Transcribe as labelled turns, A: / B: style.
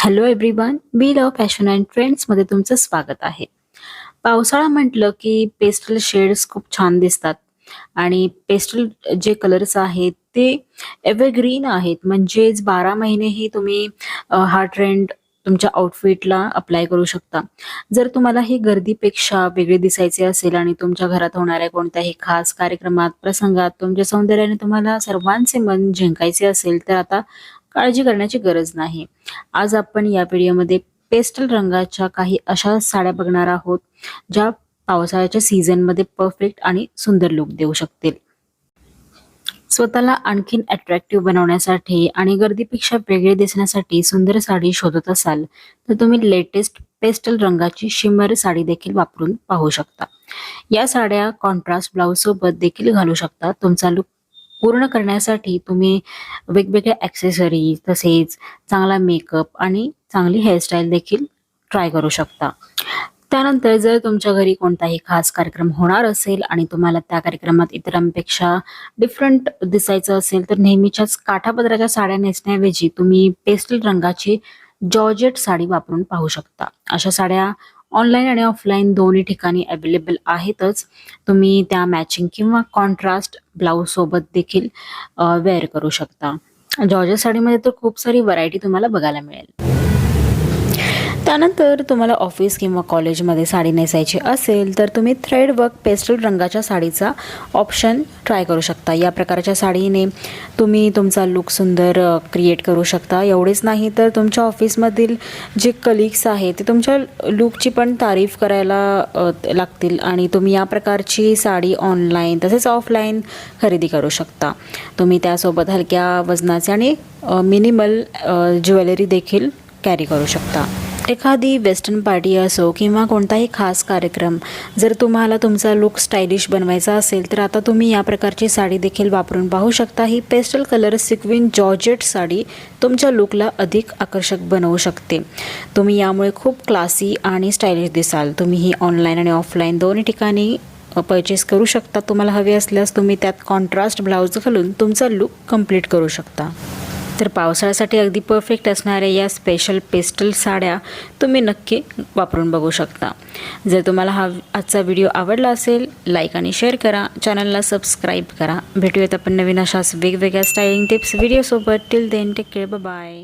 A: Hello everyone मी love fashion and ट्रेंड्समध्ये तुमचं स्वागत आहे. पावसाळा म्हटलं की पेस्टल शेड्स खूप छान दिसतात. आणि पेस्टल जे कलर्स आहेत ते एव्हरग्रीन आहेत. म्हणजेच बारा महिनेही तुम्ही हा ट्रेंड तुमच्या आउटफिटला अप्लाय करू शकता. जर तुम्हाला ही गर्दीपेक्षा वेगळे दिसायचे असेल आणि तुमच्या घरात होणाऱ्या कोणत्याही खास कार्यक्रमात प्रसंगात तुमच्या सौंदर्याने तुम्हाला सर्वांचे मन जिंकायचे असेल तर आता काळजी करण्याची गरज नाही. आज आपण या व्हिडिओमध्ये पेस्टल रंगाच्या काही अशा साड्या बघणार आहोत ज्या पावसाळ्याच्या सीझनमध्ये परफेक्ट आणि सुंदर लुक देऊ शकतील. स्वतःला आणखीन अट्रॅक्टिव्ह बनवण्यासाठी आणि गर्दीपेक्षा वेगळे दिसण्यासाठी सुंदर साडी शोधत असाल तर तुम्ही लेटेस्ट पेस्टल रंगाची शिमर साडी देखील वापरून पाहू शकता. या साड्या कॉन्ट्रास्ट ब्लाउज सोबत देखील घालू शकता. तुमचा लुक पूर्ण करण्यासाठी तुम्ही वेगवेगळ्या ॲक्सेसरीज तसेच चांगला मेकअप आणि चांगली हेअरस्टाईल देखील ट्राय करू शकता. त्यानंतर जर तुमच्या घरी कोणताही खास कार्यक्रम होणार असेल आणि तुम्हाला त्या कार्यक्रमात इतरांपेक्षा डिफरंट दिसायचं असेल तर नेहमीच्याच काठापदराच्या साड्या नेसण्याऐवजी तुम्ही पेस्टल रंगाची जॉर्जेट साडी वापरून पाहू शकता. अशा साड्या ऑनलाईन आणि ऑफलाईन दोन्ही ठिकाणी अवेलेबल आहेतच. तुम्ही त्या मॅचिंग किंवा कॉन्ट्रास्ट ब्लाऊजसोबत देखील वेअर करू शकता. जॉर्जर साडीमध्ये तर खूप सारी व्हरायटी तुम्हाला बघायला मिळेल. त्यानंतर तुम्हाला ऑफिस किंवा कॉलेजमध्ये साडी नेसायची असेल तर तुम्ही थ्रेड वर्क पेस्टल रंगाच्या साडीचा ऑप्शन ट्राय करू शकता. या प्रकारच्या साडीने तुम्ही तुमचा लुक सुंदर क्रिएट करू शकता. एवढेच नाही तर तुमच्या ऑफिसमधील जे कलिग्स आहेत ते तुमच्या लुकची पण तारीफ करायला लागतील आणि तुम्ही या प्रकारची साडी ऑनलाईन तसेच ऑफलाईन खरेदी करू शकता. तुम्ही त्यासोबत हलक्या वजनाचे आणि मिनिमल ज्वेलरी देखील कॅरी करू शकता. एखादी वेस्टर्न पार्टी असो किंवा कोणताही खास कार्यक्रम जर तुम्हाला तुमचा लुक स्टायलिश बनवायचा असेल तर आता तुम्ही या प्रकारची साडी देखील वापरून पाहू शकता. ही pastel colour sequin georgette sari तुमच्या लुकला अधिक आकर्षक बनवू शकते. तुम्ही यामुळे खूप क्लासी आणि स्टायलिश दिसाल. तुम्ही ही ऑनलाईन आणि ऑफलाईन दोन्ही ठिकाणी परचेस करू शकता. तुम्हाला हवे असल्यास तुम्ही त्यात कॉन्ट्रास्ट ब्लाऊज घालून तुमचा लुक कंप्लीट करू शकता. तर पावसाळ्यासाठी अगदी परफेक्ट असणाऱ्या या स्पेशल पेस्टल साड्या तुम्ही नक्की वापरून बघू शकता. जर तुम्हाला हा आजचा व्हिडिओ आवडला असेल लाईक आणि शेअर करा. चॅनलला सबस्क्राईब करा. भेटूयात आपण नवीन अशाच वेगवेगळ्या styling tips व्हिडिओसोबत till then take care bye